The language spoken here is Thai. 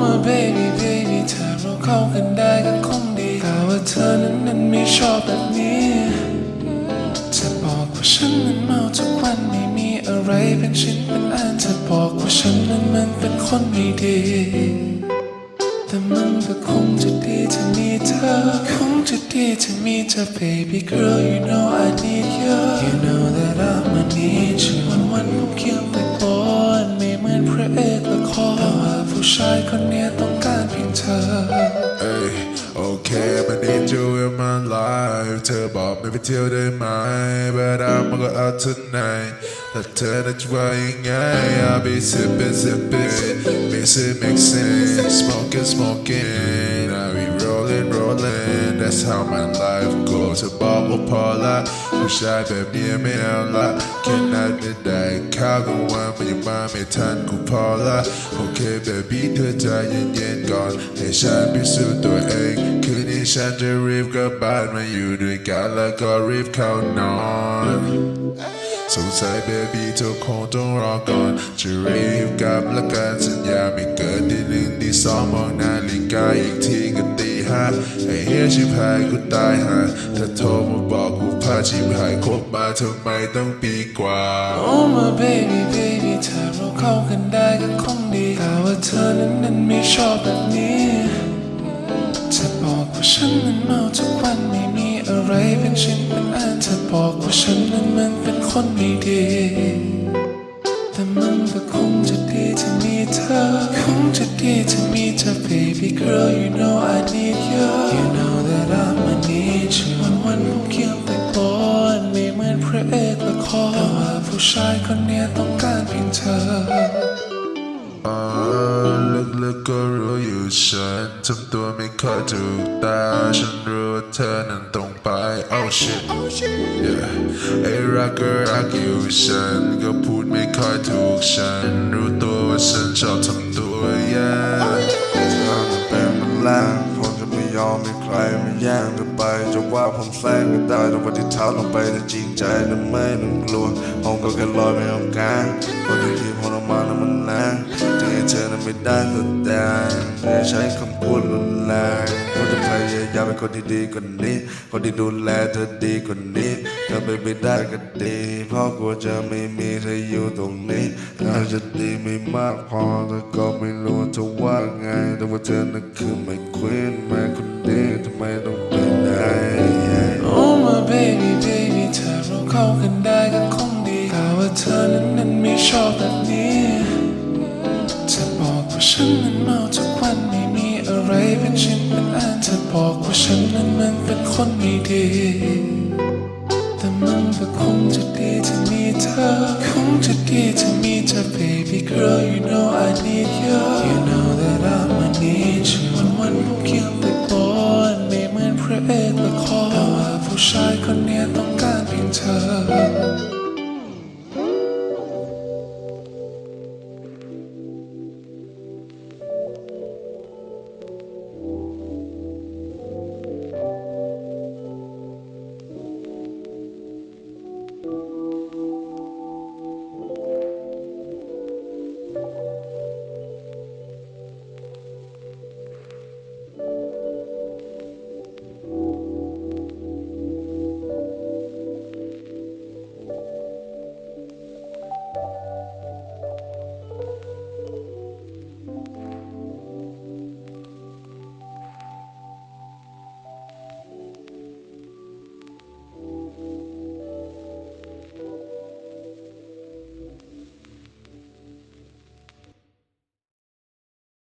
baby baby ถ้าเราเข้ากันได้ก็คงดีแต่ว่าเธอนั้นนั้นไม่ชอบแบบนี้จะบอกว่าฉันนั้นเมาทุกวันไม่มีอะไรเป็นชิ้นเป็นอันจะบอกว่าฉันนั้นมันเป็นคนไม่ดี แต่มันก็คงจะดีที่มีเธอ คงจะดีที่มีเธอ baby girl you know I need you you know that I'm a need you วันวัน การเพียงเธอ Hey, okay, I need you in my life เธอบอกไม่ไปเที่ยวได้ไหม But I'm gonna go out tonight แต่เธอจะว่ายังไง I'll be sipping, sipping Mixing, mixing Smoking, smoking Be rolling, rolling That's how my life goes เธอบอกว่าพอละผู้ชายแบบนี้ไม่เอาละแค่นัดไม่ได้ข้าวกลางวันมันยังมาไม่ทันกูพอละโอเค baby เธอใจเย็นๆก่อนให้ฉันพิสูจน์ตัวเองคืนนี้ฉันจะรีบกลับบ้านมาอยู่ด้วยกันแล้วก็รีบเข้านอนสงสัยเบบี้เธอคงต้องรอก่อนจะรีบกลับและกันสัญญาไม่เกินที่หนึ่งที่สองมองนาฬิกาอีกที ไอ้เฮียชิบหายกูตายห่าถ้าโทรมาบอกกูพาชิบหายคบมาทำไมต้องปีกว่า Oh my baby baby ถ้าเราเข้ากันได้ก็คงดีแต่ว่าเธอนั้นนั้นไม่ชอบแบบนี้จะบอกว่าฉันนั้นเมาทุกวันไม่มีอะไรเป็นชิ้นเป็นอันจะบอกว่าฉันนั้นมันเป็นคนไม่ดีแต่มัน ก็คงจะดีที่มีเธอ คงจะดีที่มีเธอ baby girl you know I need you you know that I'm a need you วันวันผมเคียงแต่กอนไม่เหมือนพระเอกละครแต่ว่าผู้ชายคนนี้ต้องการเพียงเธอ กๆก็รู้อยู่ฉันทำตัวไม่ค่อยถูกตา ฉันรู้ว่าเธอนั้นตรงไป oh shit yeah ไอ้รักก็รักอยู่ฉันก็พูดไม่ค่อยถูกฉัน รู้ตัวว่าฉันชอบทำตัวแย่เธอจะเป็นมันแรงผมจะไม่ยอมให้ใครมาแย่งเธอไปจะว่าผมแฝงก็ได้แต่ว่าที่เท้าลงไปจะจริงใจแต่ไม่ต้องกลัวผมก็แค่ลอยไม่ต้องการคนที่ที่ผมออกมานั้นมันแร ไม่ได้แสดงไม่ใช้คำพูดรุนแรงผมจะพยายามเป็นคนที่ดีกว่านี้ คนที่ดูแลเธอดีกว่านี้ เธอไปไม่ได้ก็ดีเพราะกลัวจะไม่มีเธออยู่ตรงนี้อาจจะดีไม่มากพอแต่ก็ไม่รู้จะว่าไงแต่ว่าเธอนั้นคือไม่ควีนแม่คนดีทำไมต้องเป็นไง ฉันนั้นเมาทุกวันไม่มีอะไรเป็นชิ้นเป็นอันจะบอกว่าฉันนั้นมันเป็นคนไม่ดี แต่มันก็คงจะดีที่มีเธอ คงจะดีที่มีเธอ baby girl you know I need you you know that I'm